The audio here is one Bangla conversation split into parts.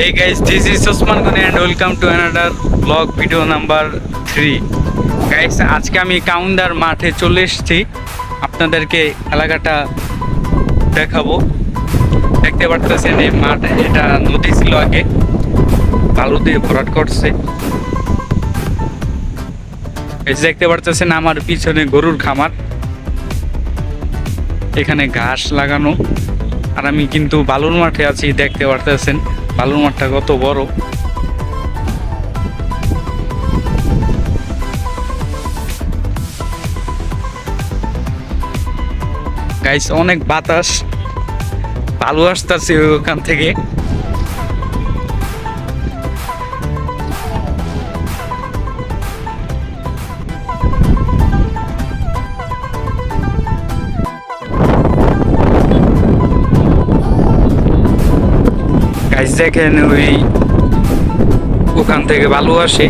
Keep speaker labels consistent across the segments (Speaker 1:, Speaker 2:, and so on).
Speaker 1: Hey guys, this is Osman Gani and welcome to another vlog video number 3. Guys, আজকে আমি কাউন্দার মাঠে চলে এসেছি। আপনাদেরকে এলাকাটা দেখাবো। দেখতে পারতেছেন এই মাঠ এটা নদী ছিল আগে। বালু দিয়ে ভরাট করছে। এই দেখতে পারতেছেন আমার পিছনে গরুর খামার। এখানে ঘাস লাগানো। আর আমি কিন্তু বালুর মাঠে আছি দেখতে পারতেছেন। বালুর মাঠটা কত বড়? গাইস অনেক বাতাস। বালু আসতেছে ওখান থেকে। গাইস দেখেন ওই ওখান থেকে বালু আসে?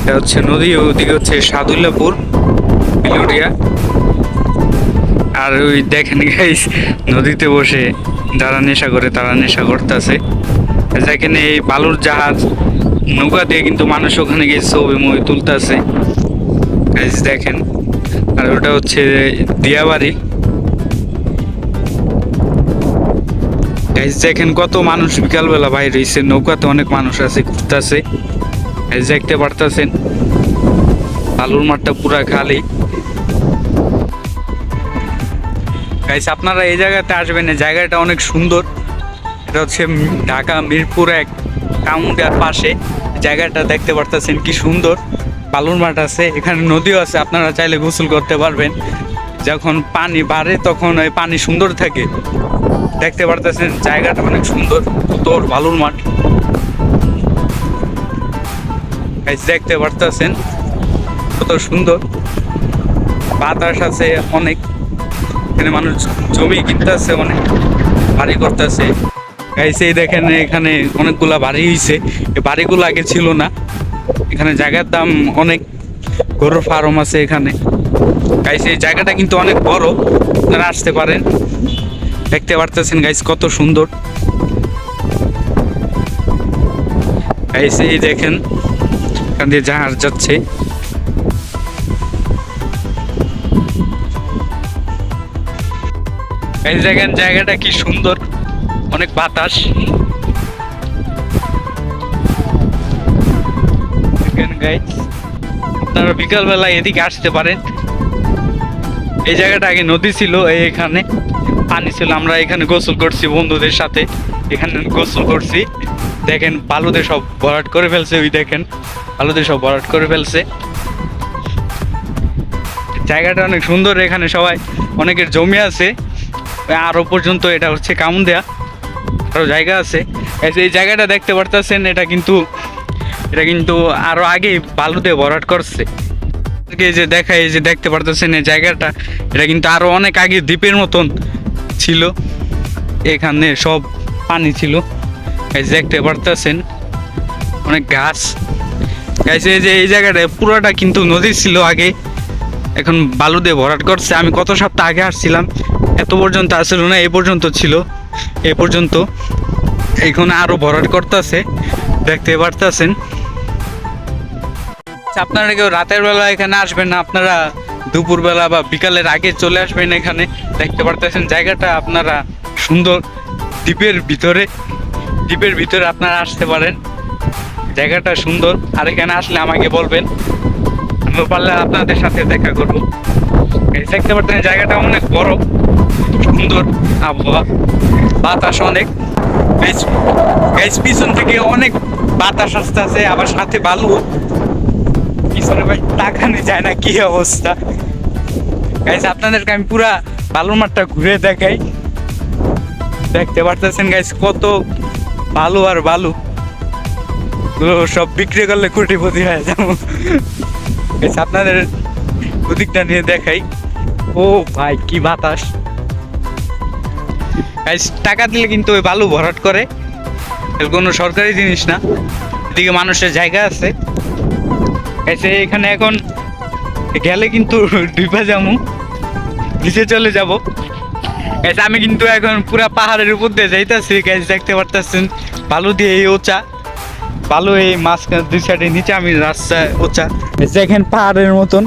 Speaker 1: এটা হচ্ছে নদী, ওদিকে হচ্ছে সাদুল্লাপুর বিলুরিয়া আর ওই দেখেন গাইস নদীতে বসে যারা নেশা করে, তারা নেশা করতেছে। দেখেন এই বালুর জাহাজ, নৌকা দিয়ে কিন্তু মানুষ ওখানে গিয়ে ছবি, মুভি তুলতেছে। দেখেন। আর ওটা হচ্ছে দিয়াবাড়ি। গাইস দেখেন কত মানুষ বিকালবেলা বাইরে হয়েছে নৌকাতে অনেক মানুষ আছে, ঘুরতেছে। দেখতে পারতেছেন, বালুর মাঠটা পুরা খালি। গাইস আপনারা এই জায়গাতে আসবেন জায়গাটা অনেক সুন্দর। এটা হচ্ছে ঢাকা মিরপুর এক কাউন্টার পাশে। জায়গাটা দেখতে পারতেছেন কি সুন্দর। বালুর মাঠ আছে, এখানে নদীও আছে, আপনারা চাইলে গোসল করতে পারবেন। যখন পানি বাড়ে তখন ওই পানি সুন্দর থাকে। দেখতে পারতেছেন, জায়গাটা অনেক সুন্দর তোর বালুর মাঠ দেখতে পারতেছেন, কত সুন্দর। বাতাস আছে অনেক, এখানে মানুষ জমি কিনতেছে, অনেক বাড়ি করতেছে। এই দেখেন, এখানে অনেকগুলা বাড়ি হয়েছে এই বাড়িগুলো আগে ছিল না। এখানে জায়গার দাম অনেক, গরুর ফার্ম আছে এখানে। গাইস এই জায়গাটা কিন্তু অনেক বড়। আপনারা আসতে পারেন। দেখতে পারতেছেন গাইস কত সুন্দর। গাইস এই দেখেন, এখান দিয়ে জাহাজ যাচ্ছে। এই দেখেন জায়গাটা কি সুন্দর। অনেক বাতাস। দেখেন গাইস আপনারা বিকালবেলা এদিকে আসতে পারেন। এই জায়গাটা আগে নদী ছিল এখানে পানি ছিল। আমরা এখানে গোসল করছি বন্ধুদের সাথে। এখানে গোসল করছি। দেখেন বালুতে সব ভরাট করে ফেলছে, ওই দেখেন। বালুতে সব ভরাট করে ফেলছে। জায়গাটা অনেক সুন্দর এখানে সবাই। অনেকের জমি আছে। আরও পর্যন্ত এটা হচ্ছে কামুন দেয়া আরও জায়গা আছে। এই জায়গাটা দেখতে পারতেছেন, এটা কিন্তু এটা কিন্তু আরও আগে বালুতে ভরাট করছে। এই যে দেখা এই যে দেখতে পারতেছেন এই জায়গাটা, এটা কিন্তু আরও অনেক আগে দ্বীপের মতন ছিল। এখানে সব পানি ছিল। এই যে দেখতে পারতেছেন, অনেক গাছ। এই যে, এই জায়গাটা পুরোটা কিন্তু নদী ছিল আগে। এখন বালু দিয়ে ভরাট করছে। আমি কত সপ্তাহ আগে আসছিলাম। এত পর্যন্ত আসছিল না, এই পর্যন্ত ছিল। এই পর্যন্ত এখন আরও ভরাট করতেছে। দেখতে পারতেছেন। আপনারা কেউ রাতের বেলা এখানে আসবেন না? আপনারা দুপুর বেলা বা বিকালের আগে চলে আসবেন এখানে। দেখতে পারতেছেন জায়গাটা আপনারা সুন্দর দ্বীপের ভিতরে দ্বীপের ভিতরে আপনারা আসতে পারেন। জায়গাটা সুন্দর। আর এখানে আসলে আমাকে বলবেন, আমি পারলে আপনাদের সাথে দেখা করব। দেখতে পারতেন জায়গাটা অনেক বড়, সুন্দর আবহাওয়া, বাতাস অনেক। পিছন থেকে অনেক বাতাস আসতে আছে আবার সাথে বালু। পিছনে ভাই তাকানো যায় না, কি অবস্থা? গাইস আপনাদেরকে আমি পুরা বালুর মাঠটা ঘুরে দেখাই। দেখতে পারতেছেন গাইস কত বালু আর বালু। সব বিক্রি করলে কোটিপতি হয়ে যাব। আপনাদের ওদিকটা নিয়ে দেখাই। ও ভাই, কি বাতাস। টাকা দিলে কিন্তু ওই বালু ভরাট করে। কোনো সরকারি জিনিস না। এদিকে মানুষের জায়গা আছে। এসে এখানে এখন গেলে কিন্তু ডুবা যাব। নিচে চলে যাব। গাইস আমি কিন্তু এখন পুরা পাহাড়ের উপর দিয়ে যাইতাছি গাইস দেখতে পারতেছেন? বালু দিয়ে এই ওচা, বালু এই মাঝখানে দুই সাইডে নিচে আমি রাস্তা ওচা। এই দেখেন পাহাড়ের মতন।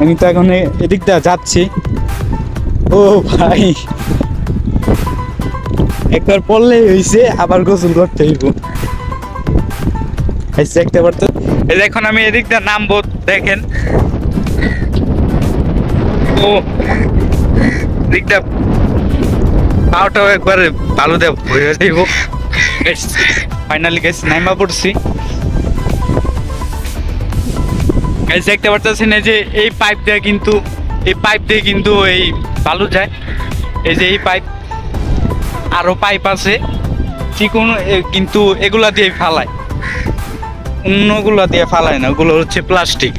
Speaker 1: আমি তো এখন এদিক দিয়ে যাচ্ছি। ও ভাই। একবার পড়লেই হয়েছে আবার গোসল করতে হইব। দেখতে পারতো এই এখন আমি এদিক দিয়ে নামবো, দেখেন। ও, দিকটা পাওটাও একবার ভালো দেব ভরে দেব। ফাইনালি গেছি নাইমা পড়ছি। দেখতে পারতেছেন এই যে, এই পাইপ দিয়ে কিন্তু, এই পাইপ দিয়ে কিন্তু এই বালু যায়। এই যে এই পাইপ আরও পাইপ আছে। চিকন কিন্তু এগুলা দিয়ে ফালায়। অন্যগুলা দিয়ে ফালায় না, ওগুলো হচ্ছে প্লাস্টিক।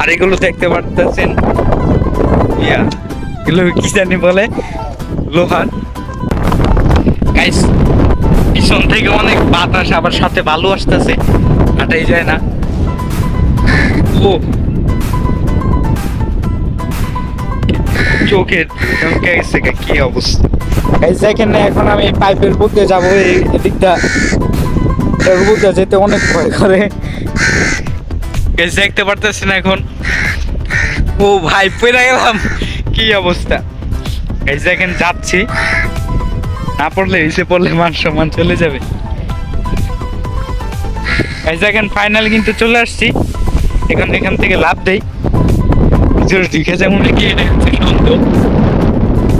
Speaker 1: আর এগুলো দেখতে পারতেছেন, ইয়া, এগুলো কি জানি বলে, লোহার। গাইস পিছন থেকে অনেক বাতাস, আবার সাথে বালু আসতেছে, হাঁটাই যায় না। ও, চোখের চমকে কি অবস্থা। দেখেন না, এখন আমি পাইপের মধ্যে যাব, এই এদিকটা। এর যেতে অনেক ভয় করে। গাইস দেখতে পারতেছি না এখন। ও ভাই পড়ে গেলাম। কি অবস্থা? গাইস দেখেন যাচ্ছি। না পড়লে এসে পড়লে মান সম্মান চলে যাবে। গাইস দেখেন ফাইনাল কিন্তু চলে আসছি। এখন এখান থেকে লাভ দেই। জোর দিকে যেমন কি এটা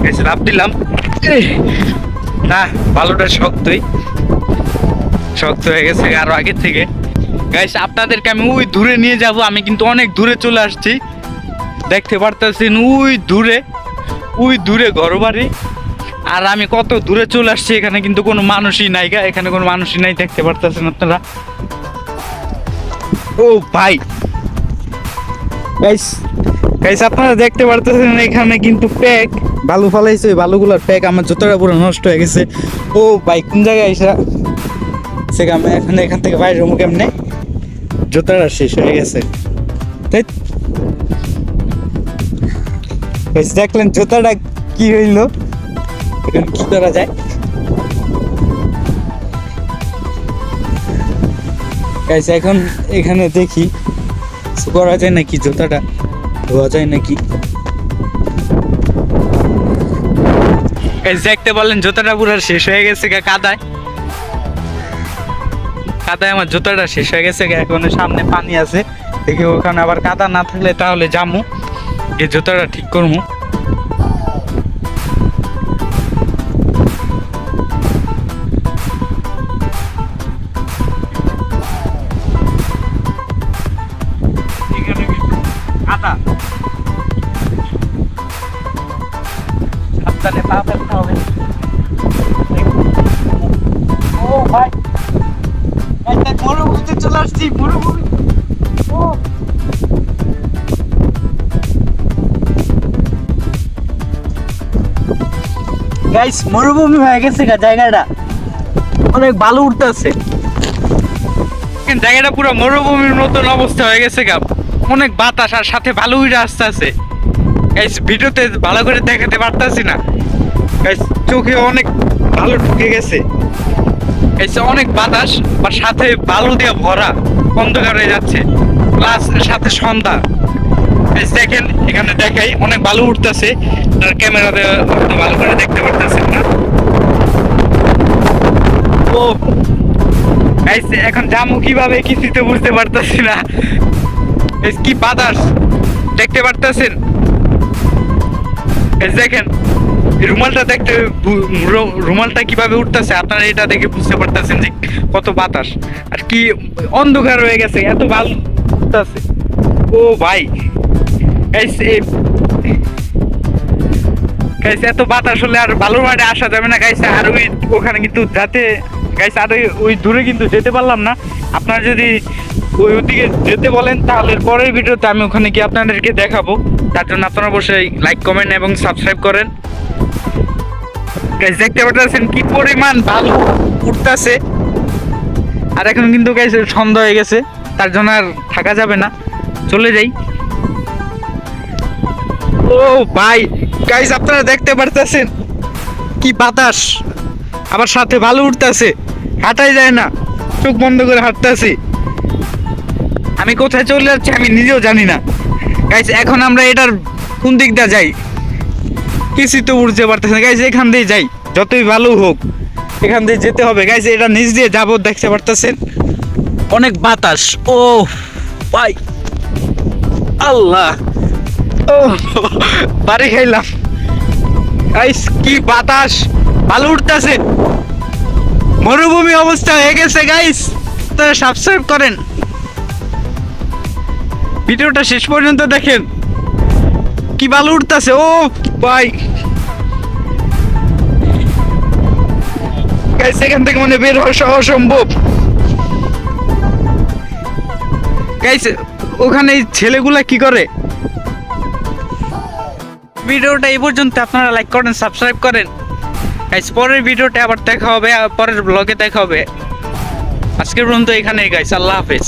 Speaker 1: হচ্ছে লাভ দিলাম। না, ভালোটা শক্তই। শক্ত হয়ে গেছে আরও আগের থেকে। গাইস আপনাদেরকে আমি ওই দূরে নিয়ে যাব আমি কিন্তু অনেক দূরে চলে আসছি। দেখতে পারতেছেন ওই দূরে ওই দূরে ঘর বাড়ি আর আমি কত দূরে চলে আসছি এখানে কিন্তু কোনো মানুষই নাই গা এখানে কোনো মানুষই নাই দেখতে পারতেছেন আপনারা? ও ভাই। গাইস গাইস আপনারা দেখতে পারতেছেন এখানে কিন্তু প্যাক বালু ফালাইছে ওই বালুগুলোর প্যাক আমার জুতোটা পুরো নষ্ট হয়ে গেছে। ও ভাই কোন জায়গায় আইসা সে এখন এখান থেকে বাইরে রুমু কেমনে? জুতোটা শেষ হয়ে গেছে। তাই দেখলেন জুতাটা কি হইল? এখন কি করা যায়? এখন এখানে দেখি করা যায় নাকি জুতাটা? ধোয়া যায় নাকি? দেখতে পারলেন জুতাটা পুরো শেষ হয়ে গেছে কাদায়। কাদায় আমার জুতাটা শেষ হয়ে গেছে এখন সামনে পানি আছে। দেখি ওখানে আবার কাদা না থাকলে তাহলে যামু। এই জুতাটা ঠিক করব দেখ মরুভূমিতে চলে আসছি মরুভূমি ও। গাইস মরুভূমি হয়ে গেছে জায়গাটা। অনেক ভালো উঠতেছে। জায়গাটা পুরো মরুভূমির মতন অবস্থা হয়ে গেছে গা। অনেক বাতাস আর সাথে ভালো উড়ে আসতে আছে গাইস ভিডিওতে ভালো করে দেখাতে পারতাছি না। গাইস চোখে অনেক ভালো ঢুকে গেছে। গাইস অনেক বাতাস আর সাথে বালু দিয়ে ভরা অন্ধকার হয়ে যাচ্ছে প্লাস সাথে সন্ধ্যা। দেখেন এখানে দেখাই, অনেক ভালো উঠতেছে, আর ক্যামেরাতে ভালো করে দেখতে পারতেছেন না। ও এখন জামু কীভাবে কিছুই তো বুঝতে পারতেছি না। কি বাতাস, দেখতে পারতেছেন? দেখেন রুমালটা দেখতে রুমালটা কীভাবে উঠতেছে, আপনারা এটা দেখে বুঝতে পারতেছেন যে কত বাতাস। আর কি অন্ধকার হয়ে গেছে, এত ভালো উঠতেছে। ও ভাই এই এত বাতাস হলে আর ভালো মাঠে আসা যাবে না গাইস আর ওই ওখানে কিন্তু যাতে গাইস আর ওই- ওই দূরে কিন্তু যেতে পারলাম না। আপনারা যদি ওই ওদিকে যেতে বলেন, তাহলে পরের ভিডিওতে আমি ওখানে গিয়ে আপনাদেরকে দেখাবো। তার জন্য আপনারা অবশ্যই লাইক কমেন্ট এবং সাবস্ক্রাইব করেন। গাইস দেখতে পাচ্ছেন কি পরিমাণ ভালো উঠতেছে। আর এখন কিন্তু গাইস সন্ধ্যা হয়ে গেছে, তার জন্য আর থাকা যাবে না। চলে যাই। ও ভাই গাইস আপনারা দেখতে পারতেছেন কি বাতাস? আবার সাথে ভালো উঠতেছে, হাঁটাই যায় না, চোখ বন্ধ করে হাঁটতেছি। আমি কোথায় চলে যাচ্ছি আমি নিজেও জানি না। গাইস এখন আমরা এটার কোন দিক দিয়ে যাই? কিছু তো উঠতে পারতেছে না। গাইস এখান দিয়ে যাই। যতই ভালো হোক, এখান দিয়ে যেতে হবে। গাইস এটা নিচ দিয়ে যাব, দেখতে পারতেছেন? অনেক বাতাস। ও, ভাই। আল্লাহ। ও, বাড়ি খাইলাম। গাইস কি বাতাস। ভালো উঠতেছে মরুভূমি অবস্থা হয়ে গেছে গাইস তারা সাবস্ক্রাইব করেন। ভিডিওটা শেষ পর্যন্ত দেখেন। কি ভালো উঠতেছে ও ভাই এখান থেকে মানে বের হওয়া সহ সম্ভব গাইস ওখানে ছেলেগুলা কি করে? ভিডিওটা এই পর্যন্ত, আপনারা লাইক করেন সাবস্ক্রাইব করেন। গাইস পরের ভিডিওটা আবার দেখা হবে পরের ব্লগে দেখা হবে। আজকের পর্যন্ত এখানেই গাইস আল্লাহ হাফেজ।